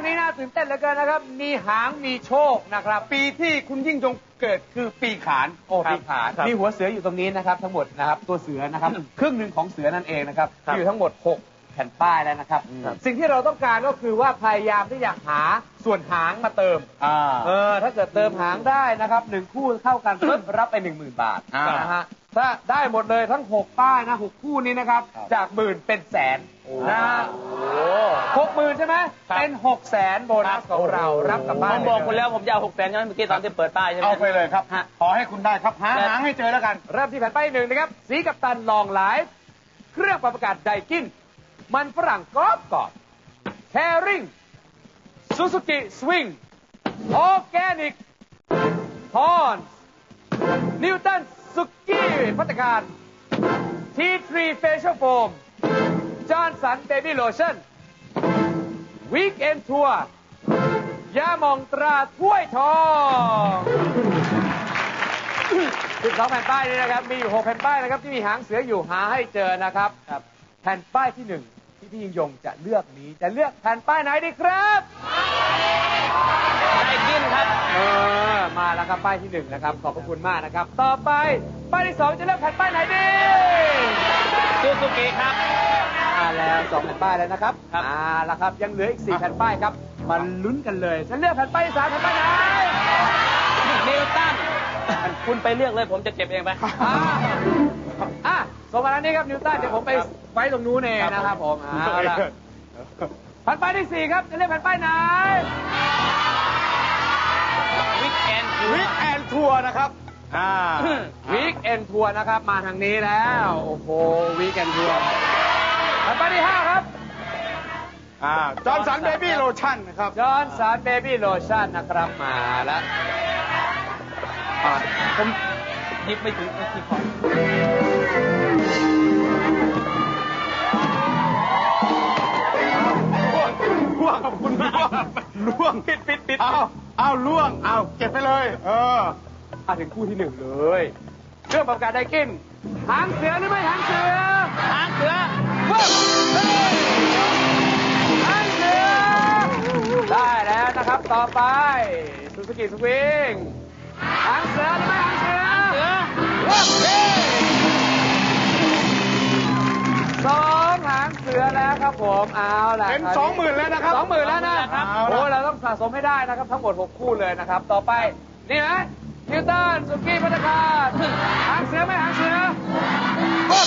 งนี้น่าตื่นเต้นเหลือเกินนะครับ มีหางมีโชคนะครับ ปีที่คุณยิ่งยงเกิดคือปีขานโอ้ปีขานครับมีหัวเสืออยู่ตรงนี้นะครับ ทั้งหมดนะครับตัวเสือนะครับ ครึ่งหนึ่งของเสือนั่นเองนะครับครับมีอยู่ทั้งหมด 6 แผ่นป้ายแล้วนะครับครับ สิ่งที่เราต้องการก็คือว่าพยายามที่จะหาส่วนหางมาเติมอ่าเออถ้าเกิดเติมหางได้นะครับหนึ่งคู่เท่ากันปุ๊บรับไปหนึ่งหมื่นบาทอ่านนะฮะ ถ้าได้หมดเลยทั้ง 6 ป้ายนะ6คู่นี้นะครับครับ จากหมื่นเป็นแสนนะฮะโอ้หกหมื่นใช่ไหมครับเป็นหกแสนโบนัสของเรารับกลับบ้าผนมบอกคุณแล้วผมจะเอาหกแสนใช่ไหมเมื่อกี้ตอนที่เปิดป้ายใช่ไหมเอาไปเลยครับฮะขอให้คุณได้ครับหาครับหางให้เจอแล้วกัน เริ่มที่แผ่นป้ายหนึ่งนะครับ สีกับตันลองไลฟ์เครื่องปรับอากาศไดกิน มันฝรั่งกรอบกรอบแคริงซูซูกิสวิงออร์แกนิกฮอนนิวตัน สุกี้พัตตาการทีทรีเฟเชียลโฟมจอห์นสันเบบี้โลชั่นวีคเอนทัวร์ยาหมองตราถ้วยทอง12แผ่นป้ายนี้นะครับ มีอยู่6แผ่นป้ายนะครับ ที่มีหางเสืออยู่หาให้เจอนะครับครับแผ่นป้ายที่ 1 ที่พี่ยิ่งยงจะเลือกนี้จะเลือกแผ่นป้ายไหนดีครับ แล้วครับป้ายที่1นะครับ ขอบพระคุณมากนะครับ ต่อไปป้ายที่2จะเลือกแผ่นป้ายไหนดีซูซูกิครับมาแล้วสองแผ่นป้ายแล้วนะครับครับอ่าแล้วครับยังเหลืออีก4แผ่นป้ายครับมาลุ้นกันเลยจะเลือกแผ่นป้ายที่สามแผ่นป้ายไหนนิวตันคุณไปเลือกเลยผมจะเก็บเองไปอ่าอะส่งมาทางนี้ครับนิวตันเดี๋ยวผมไปไว้ตรงนู้นเองนะครับผมเอาละแผ่นป้ายที่สี่ครับจะเลือกแผ่นป้ายไหน วิกแอนวิกแอนทัวร์นะครับ อ่าวีคเอนทัวร์นะครับ มาทางนี้แล้ว โอ้โหวีคเอนทัวร์แผ่นป้ายที่ห้าครับ อ่า จอห์นสันเบบี้โลชั่นนะครับ จอห์นสันเบบี้โลชั่นนะครับ มาแล้วอะผมหยิบไม่ถึงไม่ที่คอล่วงกับคุณล่วงล่วงปิดปิดปิดเอาเอาล่วงเอาเก็บไปเลย เออมาถึงคู่ที่หนึ่งเลยเครื่องปรับอากาศได้กินหางเสือหรือไม่หางเสือหางเสือปึ๊บเฮ้ยหางเสือได้แล้วนะครับ ต่อไปซูซูกิสวิงหางเสือหรือไม่หางเสือหางเสือปึ๊บ อแล้วครับผมเอาล่ะเป็นสองหมื่นแล้วนะครับสองหมื่นแล้วนะครับเอาละโอ้เราต้องสะสมให้ได้นะครับ ทั้งหมด6คู่เลยนะครับ ต่อไปนี่ไหมนิวตันสุกี้พัตตาคารหางเสือไหมหางเสือปุ๊บ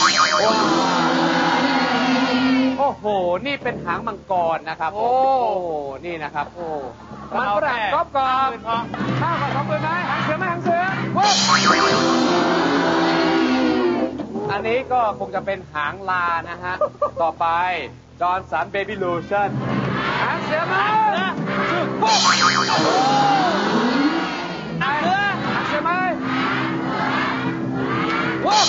โอ้โห นี่เป็นหางมังกรนะครับ โอ้โหนี่นะครับ โอ้มันฝรั่งกรอบกรอบข้าวกับสองหมื่นไหมหางเสือไหมหางเสือปุ๊บอันนี้ก็คงจะเป็นหางลานะฮะ ต่อไป จอห์นสันเบบี้โลชั่นหางเสือมาปุ๊บหางเสือหางเสือไหมว้าว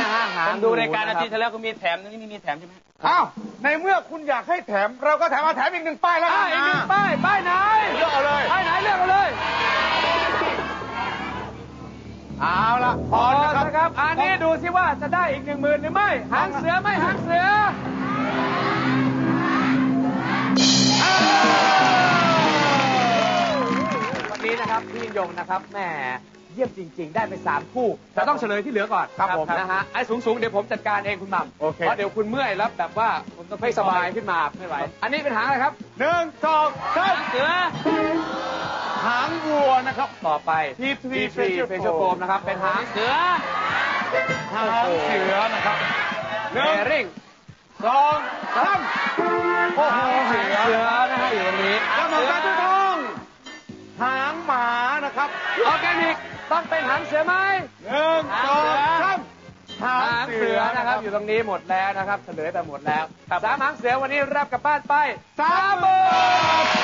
นะฮะหาผงมดูรายการอาทิตย์ที่แล้วก็มีแถมนี่ไม่มีแถมใช่ไหมอ้าวในเมื่อคุณอยากให้แถมเราก็แถมมาแถมอีกหนึ่งป้ายแล้วอะกันอีกหนึ่งอะป้ายป้ายไหนเลือกเอาเลยป้ายไหนเลือกเอาเลย เอาละพพออนะนะครับครับ อันนี้ดูสิว่าจะได้อีกหนึ่งหมื่นหรือไม่ หางเสือไหมหางเสืออ้าววันนี้นะครับพี่ยิ่งยงนะครับแหมเยี่ยมจริง ๆ ได้ไปสามคู่แต่ต้องเฉลยที่เหลือก่อนครับผมนะฮะไอ้สูงๆเดี๋ยวผมจัดการเองคุณหม่ำโอเค เพราะเดี๋ยวคุณเมื่อยแล้วแบบว่าผมต้องไม่สบายขึ้นมาไม่ไหวอันนี้เป็นหางอะไรครับหนึ่งสองสาหามงเสือ หางวัวนะครับ ต่อไป T3 T3 Facial Foam นะครับ เป็นหางเสือ หางเสือนะครับหเบนึ่งริ่งสองสามโอ้โหหางเสือเสือนะฮะอยู่ตรงนี้กรรมการทุกท่องหางหมานะครับออร์แกนิกต้องเป็นหางเสือไหม หนึ่งสองสามหาหางงเสืเสืออนะนะคครัรับบ อยู่ตรงนี้หมดแล้วนะครับเฉลยไปหมดแล้วสามหางเสือวันนี้รับกลับบ้านไปสามหมื่น